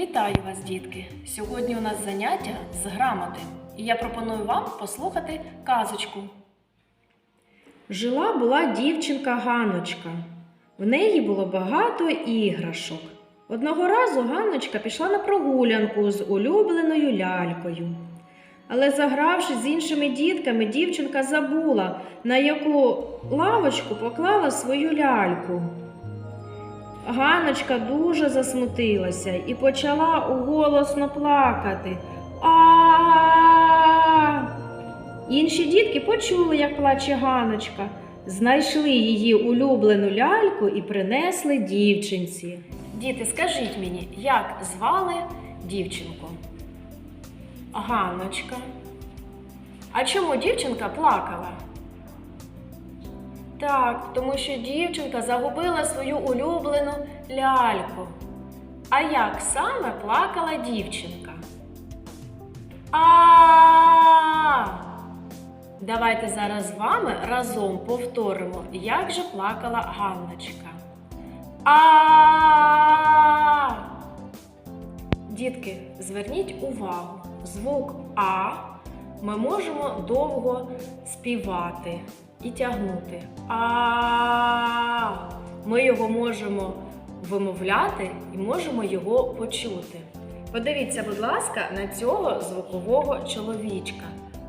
Вітаю вас, дітки! Сьогодні у нас заняття з грамоти, і я пропоную вам послухати казочку. Жила була дівчинка Ганочка. В неї було багато іграшок. Одного разу Ганночка пішла на прогулянку з улюбленою лялькою. Але загравшись з іншими дітками, дівчинка забула, на яку лавочку поклала свою ляльку. Ганочка дуже засмутилася і почала голосно плакати. А! Інші дітки почули, як плаче Ганочка, знайшли її улюблену ляльку і принесли дівчинці. Діти, скажіть мені, як звали дівчинку? Ганночка. А чому дівчинка плакала? Так, тому що дівчинка загубила свою улюблену ляльку. А як саме плакала дівчинка? А! Давайте зараз з вами разом повторимо, як же плакала Ганночка. А. Дітки, зверніть увагу, звук А ми можемо довго співати і тягнути. А. Ми його можемо вимовляти і можемо його почути. Подивіться, будь ласка, на цього звукового чоловічка.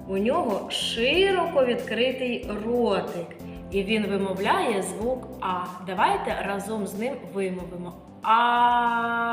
У нього широко відкритий ротик, і він вимовляє звук А. Давайте разом з ним вимовимо А.